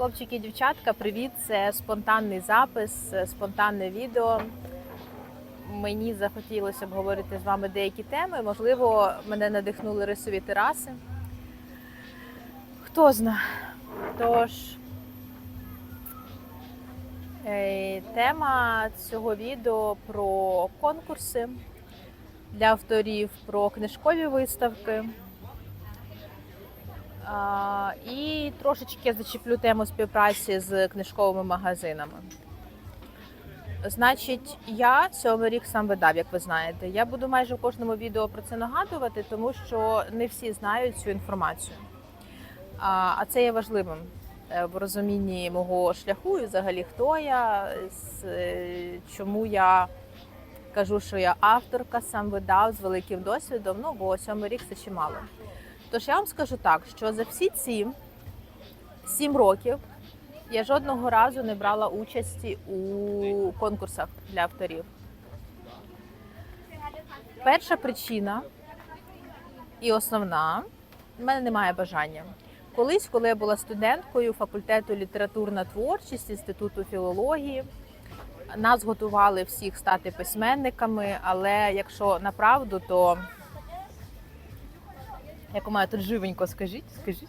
Хлопчики і дівчатка, привіт! Це спонтанний запис, е, спонтанне відео. Мені захотілося обговорити з вами деякі теми. Можливо, мене надихнули рисові тераси. Хто зна. Тож е, тема цього відео про конкурси для авторів, про книжкові виставки. І трошечки я зачеплю тему співпраці з книжковими магазинами. Значить, я сьомий рік сам видав, як ви знаєте. Я буду майже в кожному відео про це нагадувати, тому що не всі знають цю інформацію. А це є важливим е, в розумінні мого шляху і взагалі хто я, е, чому я кажу, що я авторка, сам видав з великим досвідом. Ну, бо сьомий рік це чимало. Тож я вам скажу так, що за всі ці сім років я жодного разу не брала участі у конкурсах для авторів. Перша причина і основна в мене немає бажання. Колись, коли я була студенткою факультету літературна творчість інституту філології, нас готували всіх стати письменниками, але якщо направду, то як у мене тут живенько, скажіть, скажіть.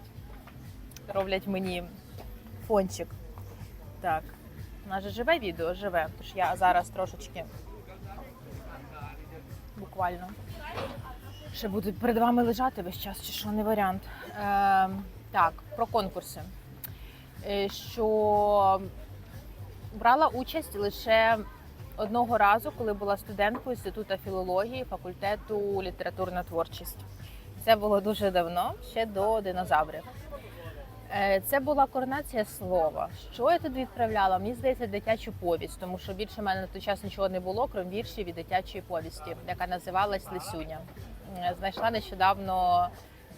Роблять мені фончик. Так. У нас же живе відео, живе. Тож я зараз трошечки буквально ще буду перед вами лежати весь час, чи що не варіант. Е, так, про конкурси. Е, що брала участь лише одного разу, коли була студенткою інституту філології факультету літературна творчість. Це було дуже давно, ще до динозаврів. Е, Це була коронація слова. Що я туди відправляла? Мені здається, дитячу повість, тому що більше в мене на той час нічого не було, крім віршів і дитячої повісті, яка називалась Лисюня. Е, Знайшла нещодавно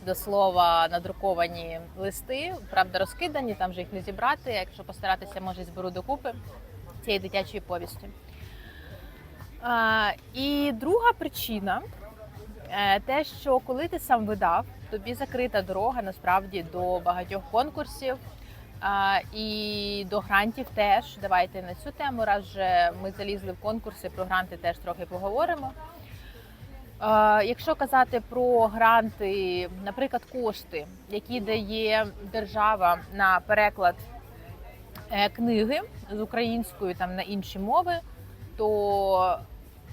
до слова надруковані листи, правда, розкидані, там вже їх не зібрати. Якщо постаратися, може зберу докупи цієї дитячої повісті. І друга причина те, що коли ти сам видав, тобі закрита дорога насправді до багатьох конкурсів і до грантів теж. Давайте на цю тему, раз вже ми залізли в конкурси, про гранти теж трохи поговоримо. Е, Якщо казати про гранти, наприклад, кошти, які дає держава на переклад е, книги з української там на інші мови, то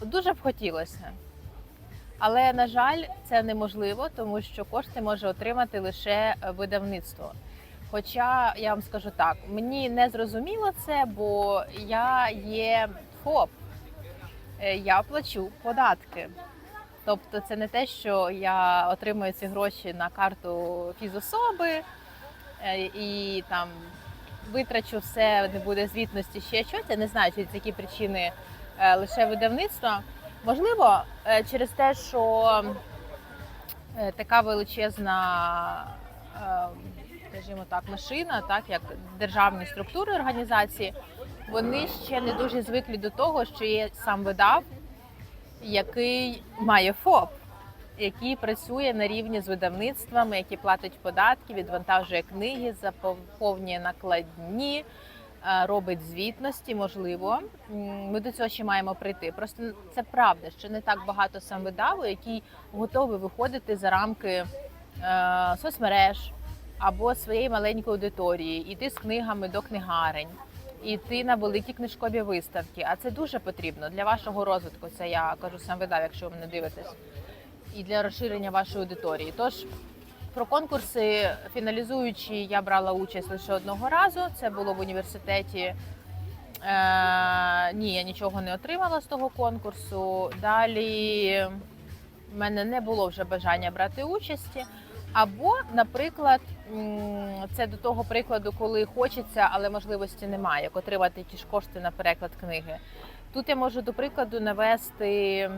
дуже б хотілося. Але на жаль, це неможливо, тому що кошти може отримати лише видавництво. Хоча я вам скажу так, мені не зрозуміло це, бо я є ФОП, Е, я плачу податки. Тобто, це не те, що я отримую ці гроші на карту фізособи е, і там витрачу все, не буде звітності ще щось. Я не знаю, чи з які причини е, лише видавництва. Можливо, е, через те, що е, така величезна, е, скажімо так, машина, так як державні структури організації, вони ще не дуже звикли до того, що є сам видав, який має ФОП, який працює на рівні з видавництвами, які платять податки, відвантажує книги, заповнює накладні робить звітності, можливо. Ми до цього ще маємо прийти. Просто це правда, що не так багато сам видаву, який готовий виходити за рамки е, соцмереж або своєї маленької аудиторії, іти з книгами до книгарень, іти на великі книжкові виставки. А це дуже потрібно для вашого розвитку. Це я кажу сам видав, якщо ви мене дивитесь, і для розширення вашої аудиторії. Тож про конкурси фіналізуючи, я брала участь лише одного разу. Це було в університеті. Е, ні, я нічого не отримала з того конкурсу. Далі в мене не було вже бажання брати участі. Або, наприклад, це до того прикладу, коли хочеться, але можливості немає, як отримати ті ж кошти на переклад книги. Тут я можу до прикладу навести е,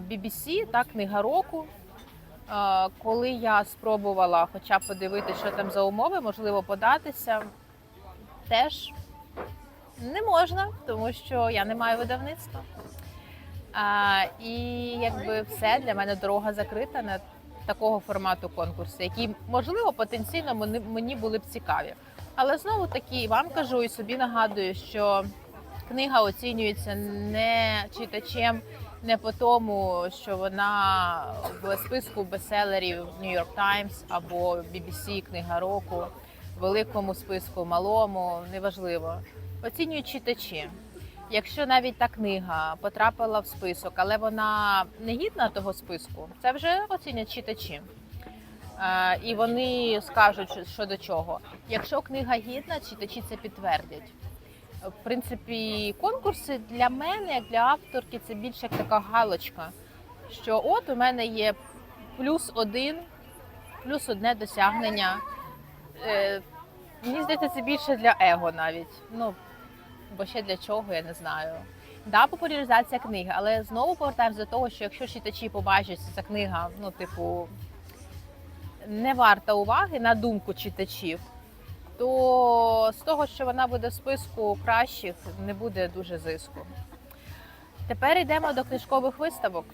BBC, так, книга року. Коли я спробувала хоча б подивитися, що там за умови, можливо, податися, теж не можна, тому що я не маю видавництва. А, і якби все для мене дорога закрита на такого формату конкурси, які можливо потенційно мені були б цікаві. Але знову таки вам кажу і собі нагадую, що книга оцінюється не читачем, не по тому, що вона в списку бестселерів New York Times або BBC Книга року, великому списку, малому, неважливо. Оцінюють читачі. Якщо навіть та книга потрапила в список, але вона не гідна того списку, це вже оцінять читачі. Е, І вони скажуть, що- до чого. Якщо книга гідна, читачі це підтвердять. В принципі, конкурси для мене, як для авторки, це більше як така галочка. Що от у мене є плюс один, плюс одне досягнення. Е, Мені здається, це більше для его навіть. Ну, бо ще для чого, я не знаю. Да, популяризація книги, але знову повертаємось до того, що якщо читачі побачать, що ця книга, ну, типу, не варта уваги на думку читачів, то з того, що вона буде в списку кращих, не буде дуже зиску. Тепер йдемо до книжкових виставок.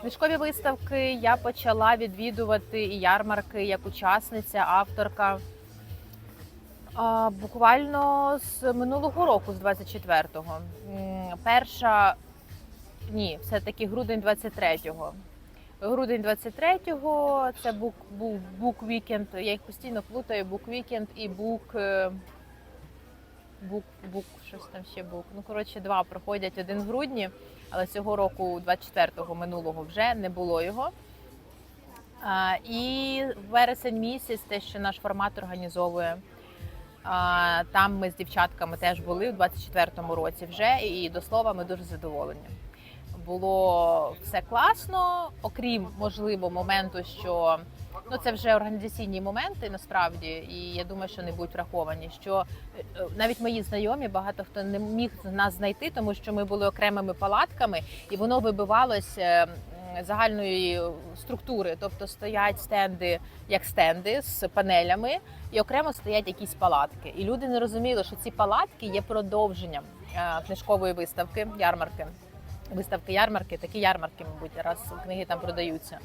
Книжкові виставки я почала відвідувати і ярмарки як учасниця, авторка. Буквально з минулого року, з 24-го. Перша ні, все-таки грудень 23-го. Грудень 23-го це бук, був бук вікенд. Я їх постійно плутаю, бук вікенд і бук. е, Бук, бук, щось там ще бук. Ну, коротше, два проходять один в грудні, але цього року, 24-го минулого, вже не було його. А, і вересень місяць, те, що наш формат організовує. А, там ми з дівчатками теж були в 24-му році вже, і до слова, ми дуже задоволені. Було все класно, окрім можливо моменту, що ну це вже організаційні моменти насправді, і я думаю, що не будуть враховані. Що е, навіть мої знайомі багато хто не міг нас знайти, тому що ми були окремими палатками, і воно вибивалось е, загальної структури. Тобто стоять стенди як стенди з панелями, і окремо стоять якісь палатки. І люди не розуміли, що ці палатки є продовженням е, книжкової виставки, ярмарки. Виставки ярмарки, такі ярмарки, мабуть, раз книги там продаються.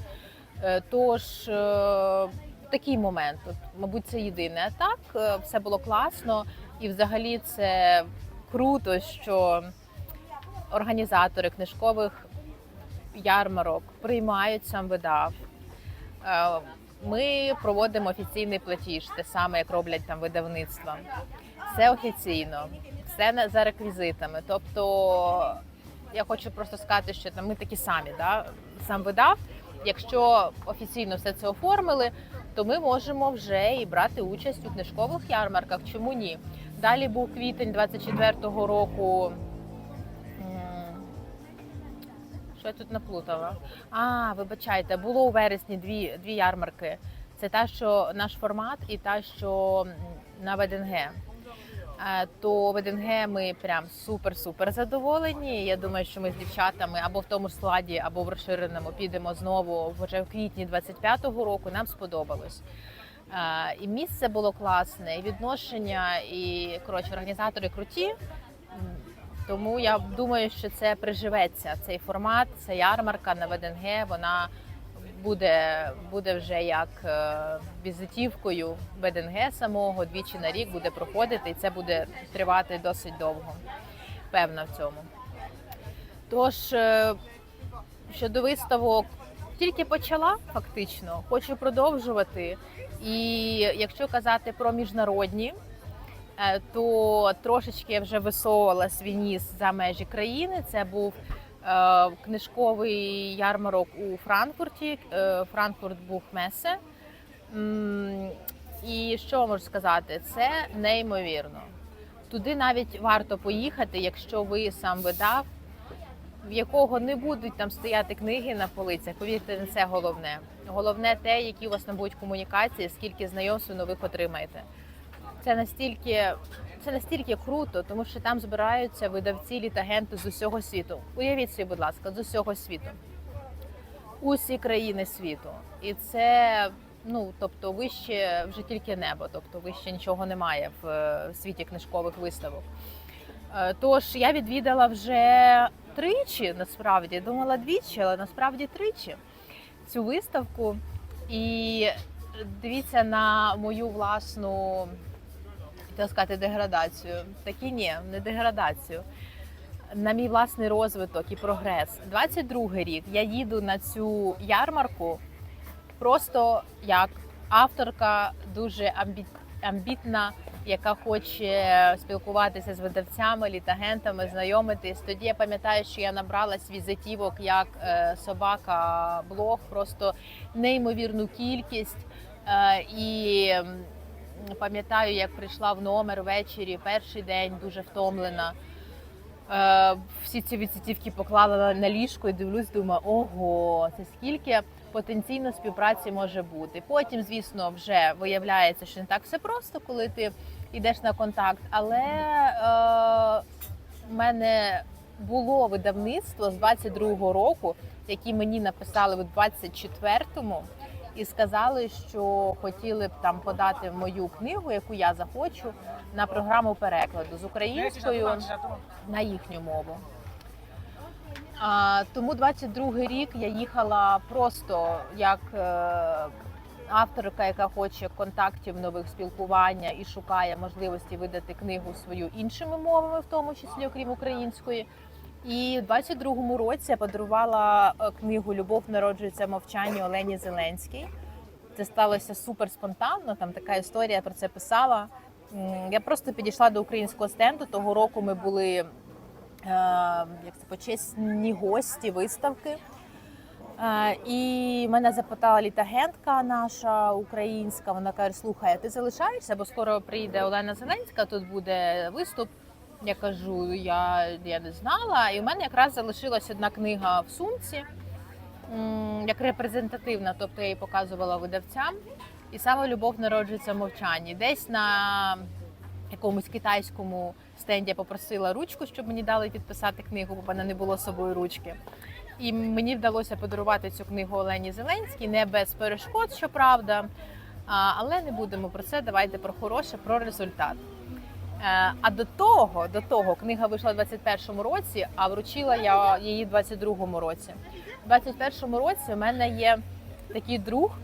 Е, Тож е, такий момент, от, мабуть, це єдине. Так, е, все було класно, і взагалі це круто, що організатори книжкових ярмарок приймають сам видав. Ми проводимо офіційний платіж, те саме, як роблять там видавництва. Все офіційно, все за реквізитами. Тобто я хочу просто сказати, що там ми такі самі, да? сам видав. Якщо офіційно все це оформили, то ми можемо вже і брати участь у книжкових ярмарках. Чому ні? Далі був квітень 24-го року. Що я тут наплутала? А, вибачайте, було у вересні дві, дві ярмарки. Це та, що наш формат, і та, що на ВДНГ. Е, То ВДНГ ми прям супер-супер задоволені. Я думаю, що ми з дівчатами або в тому ж складі, або в розширеному підемо знову вже в квітні 25-го року. Нам сподобалось. Е, І місце було класне, і відношення, і коротше, організатори круті. Тому я думаю, що це приживеться. Цей формат, ця ярмарка на ВДНГ, вона буде, буде вже як е, візитівкою ВДНГ самого двічі на рік буде проходити, і це буде тривати досить довго. Певна в цьому. Тож е, щодо виставок, тільки почала фактично, хочу продовжувати. І якщо казати про міжнародні, е, то трошечки я вже висовувала свій ніс за межі країни. Це був книжковий ярмарок у Франкфурті, е, Франкфурт Бухмесе. І що можу сказати? Це неймовірно. Туди навіть варто поїхати, якщо ви сам видав, в якого не будуть там стояти книги на полицях. Повірте, не це головне. Головне те, які у вас там будуть комунікації, скільки знайомств ви нових отримаєте. Це настільки, це настільки круто, тому що там збираються видавці літагенти з усього світу. Уявіть собі, будь ласка, з усього світу. Усі країни світу. І це ну тобто вище вже тільки небо, тобто вище нічого немає в, е, світі книжкових виставок. Е, Тож я відвідала вже тричі, насправді думала двічі, але насправді тричі. цю виставку і дивіться на мою власну хотіла сказати, деградацію. Такі ні, не деградацію. На мій власний розвиток і прогрес. 22-й рік я їду на цю ярмарку просто як авторка, дуже амбітна, яка хоче спілкуватися з видавцями, літагентами, знайомитись. Тоді я пам'ятаю, що я набралась візитівок як е, собака блог, просто неймовірну кількість. Е, і пам'ятаю, як прийшла в номер ввечері, перший день дуже втомлена. Е, всі ці візитівки поклала на ліжко і дивлюсь, думаю, ого, це скільки потенційно співпраці може бути. Потім, звісно, вже виявляється, що не так все просто, коли ти йдеш на контакт. Але е, в мене було видавництво з 22-го року, які мені написали в 24-му. І сказали, що хотіли б там подати мою книгу, яку я захочу, на програму перекладу з українською на їхню мову. А, тому 22-й рік я їхала просто як е, авторка, яка хоче контактів нових спілкування і шукає можливості видати книгу свою іншими мовами, в тому числі окрім української. І в 22-му році я подарувала е, книгу Любов народжується мовчання Олені Зеленській. Це сталося супер спонтанно. Там така історія про це писала. Я просто підійшла до українського стенду. Того року ми були е, як це почесні гості виставки. Е, І мене запитала літагентка наша українська. Вона каже: слухай, ти залишаєшся, бо скоро приїде Олена Зеленська, тут буде виступ. Я кажу, я, я не знала. І в мене якраз залишилась одна книга в сумці, як репрезентативна, тобто я її показувала видавцям. І саме любов народжується в мовчанні. Десь на якомусь китайському стенді я попросила ручку, щоб мені дали підписати книгу, бо в мене не було з собою ручки. І мені вдалося подарувати цю книгу Олені Зеленській, не без перешкод, щоправда. Але не будемо про це. Давайте про хороше, про результат. Е, А до того, до того книга вийшла в 21-му році, а вручила я її в 22-му році. У 21-му році у мене є такий друг,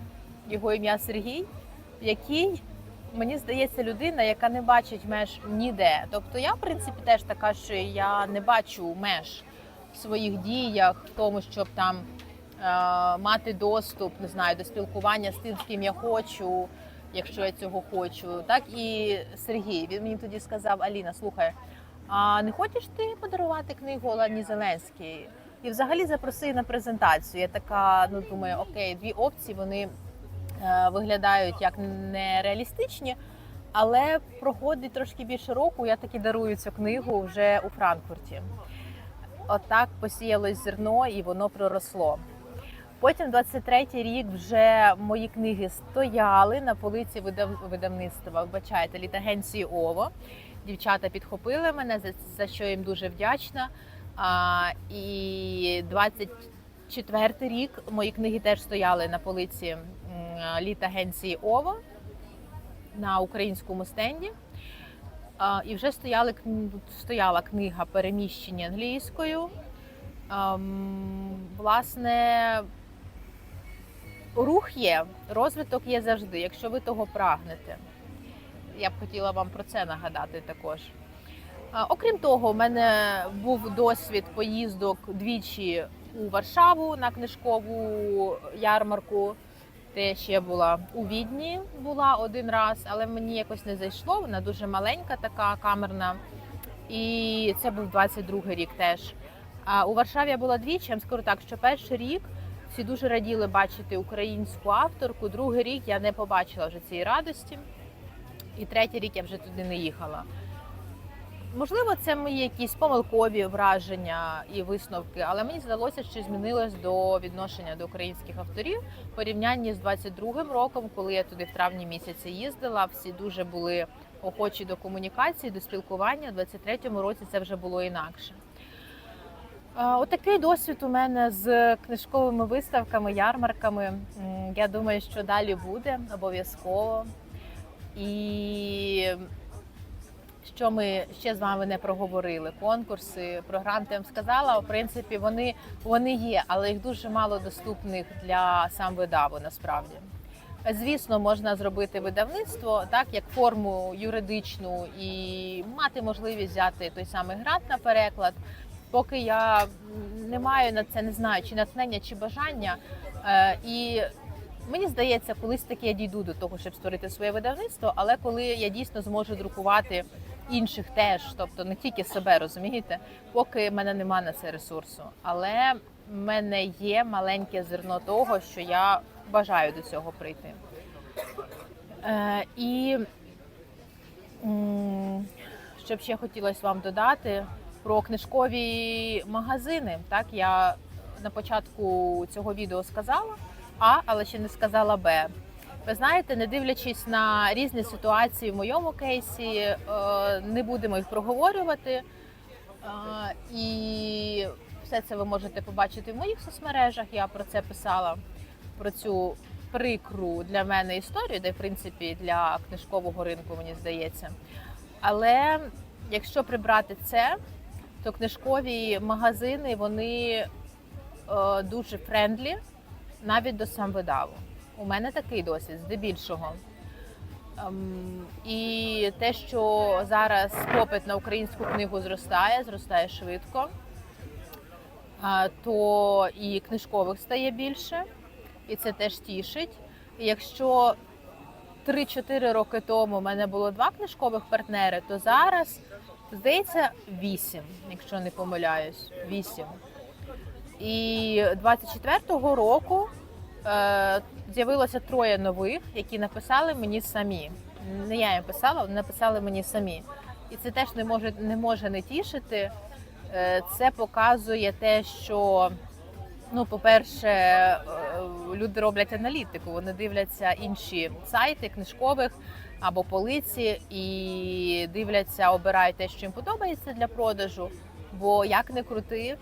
його ім'я Сергій, який мені здається людина, яка не бачить меж ніде. Тобто я, в принципі, теж така, що я не бачу меж в своїх діях, в тому, щоб там е, мати доступ, не знаю, до спілкування з тим, з ким я хочу, якщо я цього хочу. Так і Сергій він мені тоді сказав: Аліна, слухай, а не хочеш ти подарувати книгу Олені Зеленській? І взагалі запроси на презентацію. Я така, ну думаю, окей, дві опції вони е, виглядають як нереалістичні, але проходить трошки більше року. Я таки дарую цю книгу вже у Франкфурті. Отак посіялось зерно і воно проросло. Потім, 23-й рік, вже мої книги стояли на полиці видав- видавництва. Вибачайте, літагенції ОВО. Дівчата підхопили мене, за, за що їм дуже вдячна. А, і 24-й рік мої книги теж стояли на полиці літагенції ОВО на українському стенді. А, і вже стояли, стояла книга переміщення англійською. Ем, власне, рух є, розвиток є завжди, якщо ви того прагнете. Я б хотіла вам про це нагадати також. Окрім того, у мене був досвід поїздок двічі у Варшаву на книжкову ярмарку. Те ще була у Відні, була один раз, але мені якось не зайшло. Вона дуже маленька, така камерна. І це був 22-й рік теж. А у Варшаві я була двічі. Я вам скажу так, що перший рік всі дуже раділи бачити українську авторку. Другий рік я не побачила вже цієї радості. І третій рік я вже туди не їхала. Можливо, це мої якісь помилкові враження і висновки, але мені здалося, що змінилось до відношення до українських авторів в порівнянні з 22-м роком, коли я туди в травні місяці їздила. Всі дуже були охочі до комунікації, до спілкування. У 23-му році це вже було інакше. Отакий досвід у мене з книжковими виставками, ярмарками. Я думаю, що далі буде обов'язково. І що ми ще з вами не проговорили. Конкурси, програм, я вам сказала. В принципі, вони, вони є, але їх дуже мало доступних для сам видаву насправді. Звісно, можна зробити видавництво так, як форму юридичну і мати можливість взяти той самий грант на переклад. Поки я не маю на це, не знаю, чи натхнення, чи бажання. Е, І мені здається, колись таки я дійду до того, щоб створити своє видавництво, але коли я дійсно зможу друкувати інших теж, тобто не тільки себе, розумієте, поки в мене нема на це ресурсу. Але в мене є маленьке зерно того, що я бажаю до цього прийти. Е, і що б ще хотілося вам додати про книжкові магазини. Так, я на початку цього відео сказала А, але ще не сказала Б. Ви знаєте, не дивлячись на різні ситуації в моєму кейсі, е, не будемо їх проговорювати. Е, І все це ви можете побачити в моїх соцмережах. Я про це писала, про цю прикру для мене історію, де в принципі для книжкового ринку, мені здається. Але якщо прибрати це, то книжкові магазини вони е, дуже френдлі навіть до самвидаву. У мене такий досвід здебільшого. Ем, і те, що зараз попит на українську книгу зростає, зростає швидко, а, то і книжкових стає більше, і це теж тішить. Якщо 3-4 роки тому в мене було два книжкових партнери, то зараз, здається, 8, якщо не помиляюсь, 8. І 24-го року е, з'явилося троє нових, які написали мені самі. Не я їм писала, вони написали мені самі. І це теж не може не може не тішити. Е, це показує те, що, ну, по-перше, е, люди роблять аналітику, вони дивляться інші сайти книжкових або полиці і дивляться, обирають те, що їм подобається для продажу. Бо як не крути,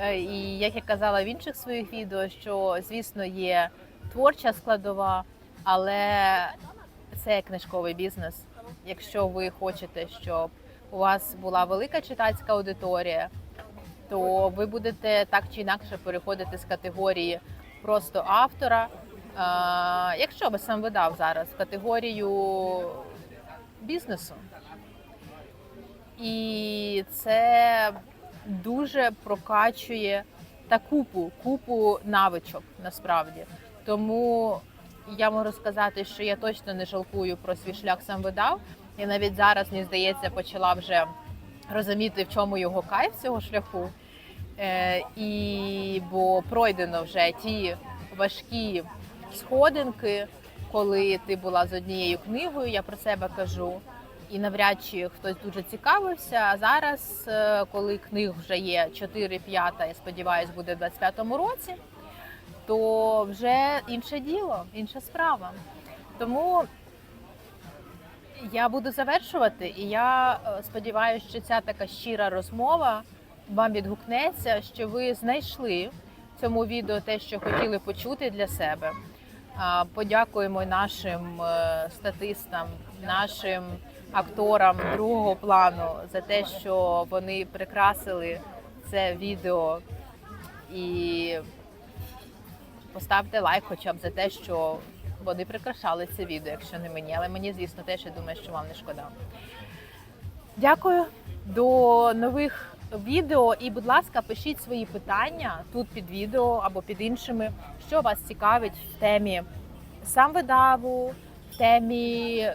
Е, І як я казала в інших своїх відео, що звісно є творча складова, але це книжковий бізнес. Якщо ви хочете, щоб у вас була велика читацька аудиторія, то ви будете так чи інакше переходити з категорії просто автора. Якщо би сам видав зараз категорію бізнесу. І це дуже прокачує та купу, купу навичок насправді. Тому я можу сказати, що я точно не жалкую про свій шлях сам видав. Я навіть зараз, мені здається, почала вже розуміти, в чому його кайф цього шляху. Е, і бо пройдено вже ті важкі сходинки, коли ти була з однією книгою, я про себе кажу. І навряд чи хтось дуже цікавився. А зараз, е, коли книг вже є 4-5, я сподіваюся, буде в 25-му році, то вже інше діло, інша справа. Тому я буду завершувати, і я е, сподіваюся, що ця така щира розмова вам відгукнеться, що ви знайшли в цьому відео те, що хотіли почути для себе. Подякуємо нашим е, статистам, нашим акторам другого плану за те, що вони прикрасили це відео і поставте лайк, хоча б за те, що вони прикрашали це відео, якщо не мені. Але мені, звісно, теж я думаю, що вам не шкода. Дякую до нових відео. І, будь ласка, пишіть свої питання тут під відео або під іншими, що вас цікавить в темі сам видаву, в темі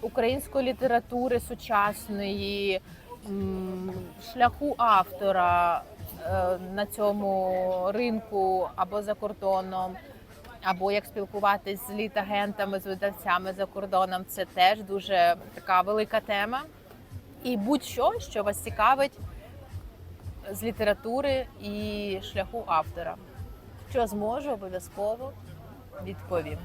української літератури сучасної, шляху автора е, на цьому ринку або за кордоном, або як спілкуватись з літагентами, з видавцями за кордоном. Це теж дуже така велика тема. І будь-що, що вас цікавить з літератури і шляху автора. Що зможу, обов'язково відповім.